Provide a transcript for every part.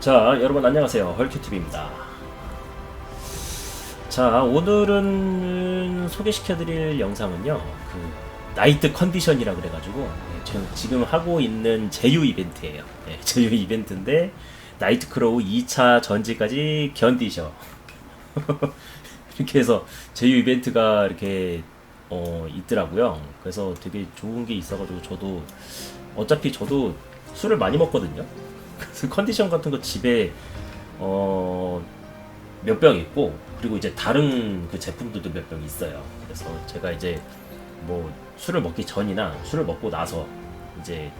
자, 여러분 안녕하세요. 헐큐TV입니다. 자, 오늘은 소개시켜드릴 영상은요, 그, 나이트 컨디션이라 그래가지고, 예, 저 지금 하고 있는 제휴 이벤트예요. 예, 제휴 이벤트인데, 나이트 크로우 2차 전지까지 견디셔. 이렇게 해서 제휴 이벤트가 이렇게, 어, 있더라고요. 그래서 되게 좋은 게 있어가지고, 저도, 어차피 저도 술을 많이 먹거든요. 그래서 컨디션 같은 거 집에 어, 몇 병 있고 그리고 이제 다른 그 제품들도 몇 병 있어요. 그래서 제가 이제 뭐 술을 먹기 전이나 술을 먹고 나서 이제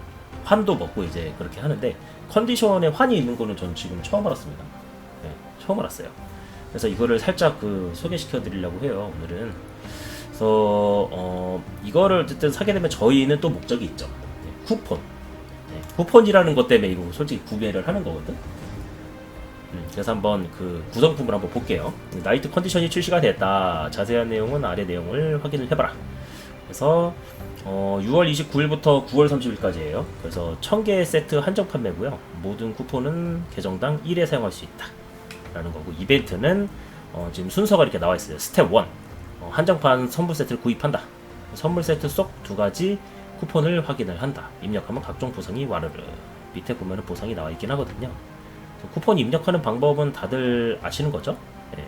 환도 먹고 이제 그렇게 하는데 컨디션에 환이 있는 거는 전 지금 처음 알았습니다. 네, 처음 알았어요. 그래서 이거를 살짝 그 소개시켜 드리려고 해요. 오늘은. 그래서 어, 이거를 어쨌든 사게 되면 저희는 또 목적이 있죠. 네, 쿠폰. 네, 쿠폰이라는 것 때문에 이거 솔직히 구매를 하는 거거든. 음, 그래서 한번 그 구성품을 한번 볼게요. 나이트 컨디션이 출시가 됐다. 자세한 내용은 아래 내용을 확인을 해봐라. 그래서 어, 6월 29일부터 9월 30일까지예요. 그래서 1000개 세트 한정 판매고요. 모든 쿠폰은 계정당 1회 사용할 수 있다. 라는 거고 이벤트는 어, 지금 순서가 이렇게 나와 있어요. 스텝 1. 어, 한정판 선물 세트를 구입한다. 선물 세트 속 두 가지 쿠폰을 확인을 한다. 입력하면 각종 보상이 와르르. 밑에 보면은 보상이 나와 있긴 하거든요. 그 쿠폰 입력하는 방법은 다들 아시는 거죠? 예.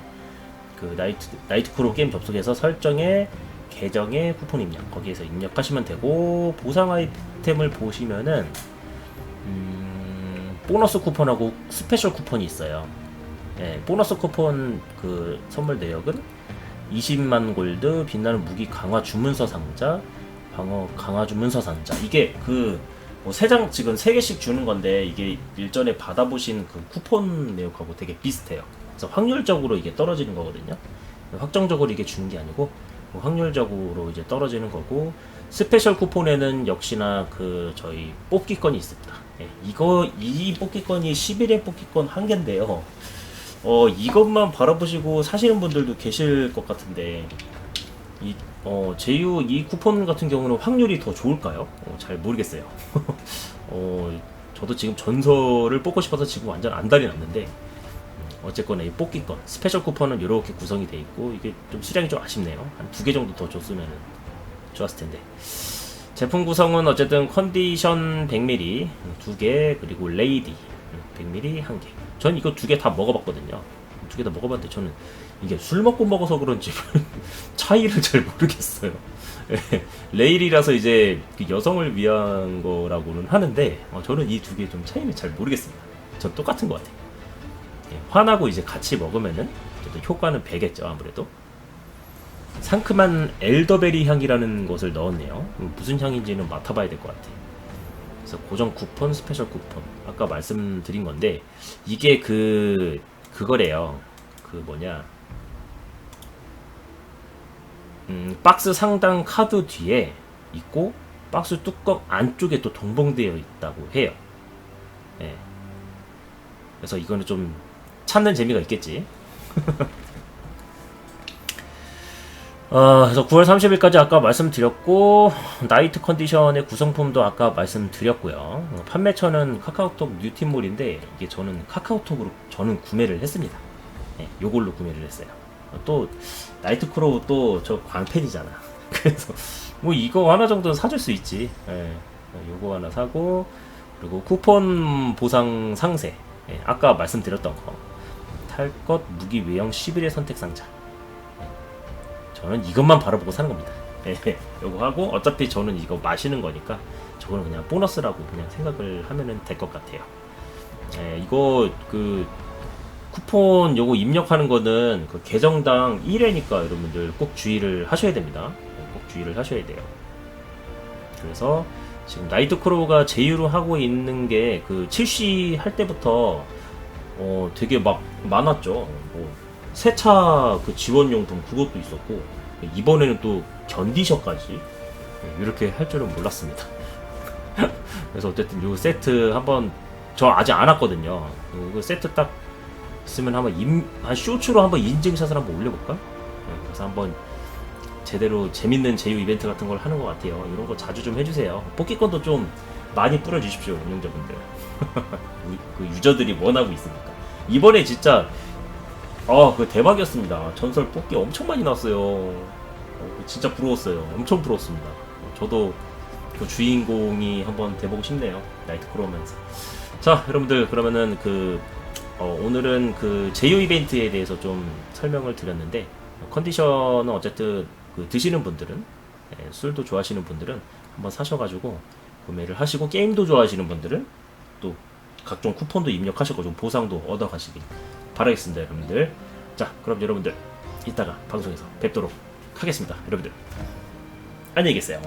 그 나이트 나이트 크로 게임 접속해서 설정에 계정에 쿠폰 입력 거기에서 입력하시면 되고 보상 아이템을 보시면은 음, 보너스 쿠폰하고 스페셜 쿠폰이 있어요. 예, 보너스 쿠폰 그 선물 내역은 20만 골드 빛나는 무기 강화 주문서 상자 방어 강화 주 문서 상자 이게 그 뭐 세장 지금 세 개씩 주는 건데 이게 일전에 받아보신 그 쿠폰 내역하고 되게 비슷해요. 그래서 확률적으로 이게 떨어지는 거거든요. 확정적으로 이게 주는 게 아니고 뭐 확률적으로 이제 떨어지는 거고 스페셜 쿠폰에는 역시나 그 저희 뽑기권이 있습니다. 예, 이거 이 뽑기권이 11회 뽑기권 한 개인데요. 어 이것만 바라보시고 사시는 분들도 계실 것 같은데 이 어, 제휴 이 쿠폰 같은 경우는 확률이 더 좋을까요? 어, 잘 모르겠어요. 어, 저도 지금 전설을 뽑고 싶어서 지금 완전 안달이 났는데 음, 어쨌거나 이 뽑기권 스페셜 쿠폰은 이렇게 구성이 돼 있고 이게 좀 수량이 좀 아쉽네요. 한 두 개 정도 더 줬으면 좋았을 텐데. 제품 구성은 어쨌든 컨디션 100ml 두 개 그리고 레이디 100ml 한 개. 전 이거 두 개 다 먹어봤거든요. 두 개 다 먹어봤는데 저는 이게 술 먹고 먹어서 그런지 차이를 잘 모르겠어요. 예, 레일이라서 이제 그 여성을 위한 거라고는 하는데 어, 저는 이 두 개 좀 차이는 잘 모르겠습니다. 전 똑같은 것 같아요. 예, 환하고 이제 같이 먹으면은 효과는 배겠죠 아무래도. 상큼한 엘더베리 향이라는 것을 넣었네요. 음, 무슨 향인지는 맡아봐야 될 것 같아요. 그래서 고정 쿠폰, 스페셜 쿠폰. 아까 말씀드린 건데 이게 그 그거래요. 그 뭐냐? 음, 박스 상단 카드 뒤에 있고 박스 뚜껑 안쪽에 또 동봉되어 있다고 해요. 예. 그래서 이거는 좀 찾는 재미가 있겠지. 어, 그래서 9월 30일까지 아까 말씀드렸고 나이트 컨디션의 구성품도 아까 말씀드렸고요. 어, 판매처는 카카오톡 뉴팀몰인데 이게 저는 카카오톡으로 저는 구매를 했습니다. 네, 요걸로 구매를 했어요. 어, 또 나이트 크로우 또 저 광팬이잖아. 그래서 뭐 이거 하나 정도는 사줄 수 있지. 예, 어, 요거 하나 사고 그리고 쿠폰 보상 상세. 예, 아까 말씀드렸던 거. 탈 것 무기 외형 11의 선택 상자. 저는 이것만 바라보고 사는 겁니다. 예, 요거 하고 어차피 저는 이거 마시는 거니까 저거는 그냥 보너스라고 그냥 생각을 하면은 될 것 같아요. 예, 이거 그 쿠폰 요거 입력하는 거는 그 계정당 1회니까 여러분들 꼭 주의를 하셔야 됩니다. 예, 꼭 주의를 하셔야 돼요. 그래서 지금 나이트 크로우가 제휴로 하고 있는 게 그 출시할 때부터 어 되게 막 많았죠. 뭐 세차 그 지원용품 그것도 있었고 이번에는 또 견디셔까지 이렇게 할 줄은 몰랐습니다. 그래서 어쨌든 요 세트 한번 저 아직 안 왔거든요. 그 세트 딱 있으면 한번 임, 한 쇼츠로 한번 인증샷을 한번 올려볼까? 네, 그래서 한번 제대로 재밌는 제휴 이벤트 같은 걸 하는 것 같아요. 이런 거 자주 좀 해주세요. 뽑기권도 좀 많이 뿌려주십시오 운영자분들. 우- 그 유저들이 원하고 있으니까. 이번에 진짜 아 그 대박이었습니다. 전설 뽑기 엄청 많이 나왔어요. 어, 진짜 부러웠어요. 엄청 부러웠습니다. 저도 그 주인공이 한번 돼보고 싶네요. 나이트 크로우면서. 자 여러분들 그러면은 그 어, 오늘은 그 제휴 이벤트에 대해서 좀 설명을 드렸는데 컨디션은 어쨌든 그 드시는 분들은 예, 술도 좋아하시는 분들은 한번 사셔가지고 구매를 하시고 게임도 좋아하시는 분들은 또 각종 쿠폰도 입력하시고 좀 보상도 얻어가시길 바라겠습니다 여러분들. 자 그럼 여러분들 이따가 방송에서 뵙도록 하겠습니다 여러분들. 안녕히 계세요